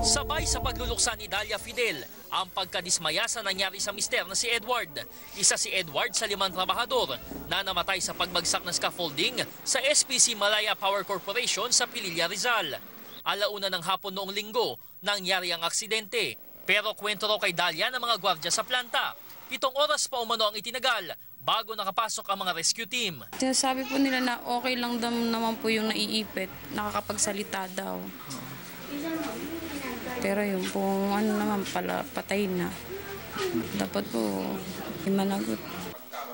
Sabay sa pagluluksa ni Dalia Fidel, ang pagkadismaya sa nangyari sa mister na si Edward. Isa si Edward sa limang trabahador na namatay sa pagbagsak ng scaffolding sa SPC Malaya Power Corporation sa Pililla Rizal. Alauna ng hapon noong linggo, nangyari ang aksidente. Pero kwento raw kay Dalia ng mga gwardya sa planta. Pitong oras pa umano ang itinagal bago nakapasok ang mga rescue team. Sinasabi po nila na okay lang daw naman po yung naiipit, nakakapagsalita daw. Pero yung po ano naman pala, patay na. Dapat po, imanagot.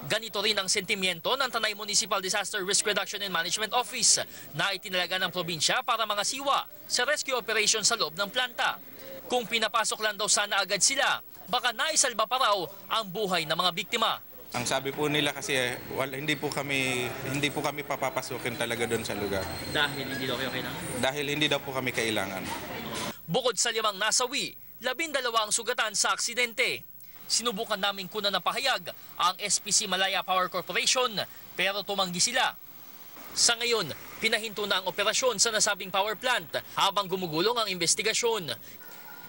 Ganito rin ang sentimiento ng Tanay Municipal Disaster Risk Reduction and Management Office na itinalaga ng probinsya para mga siwa sa rescue operation sa loob ng planta. Kung pinapasok lang daw sana agad sila, baka naisalba pa raw ang buhay ng mga biktima. Ang sabi po nila kasi eh, wala, hindi po kami hindi po kami papapasukin talaga doon sa lugar Dahil hindi daw okay lang. dahil hindi daw po kami kailangan. Bukod sa limang nasawi, labindalawa ang sugatan sa aksidente. Sinubukan naming kunan ng pahayag ang SPC Malaya Power Corporation pero tumanggi sila. Sa ngayon, pinahinto na ang operasyon sa nasabing power plant habang gumugulong ang investigasyon.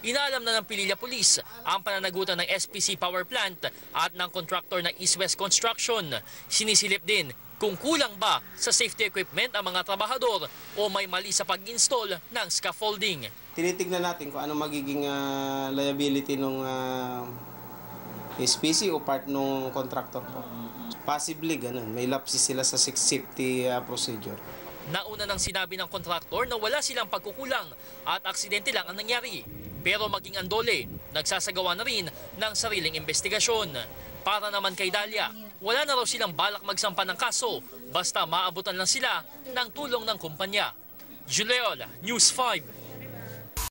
Inaalam na ng Pililla Police ang pananagutan ng SPC Power Plant at ng contractor na East West Construction. Sinisilip din kung kulang ba sa safety equipment ang mga trabahador o may mali sa pag-install ng scaffolding. tinitignan natin kung ano magiging ah, liability ng SPC o part ng contractor po. Possibly ganun. May lapses sila sa safety ah, procedure. Nauna nang sinabi ng kontraktor na wala silang pagkukulang at aksidente lang ang nangyari. Pero maging andole, nagsasagawa na rin ng sariling investigasyon. Para naman kay Dalia, wala na raw silang balak magsampa ng kaso basta maabutan lang sila ng tulong ng kumpanya. Juleola, News 5.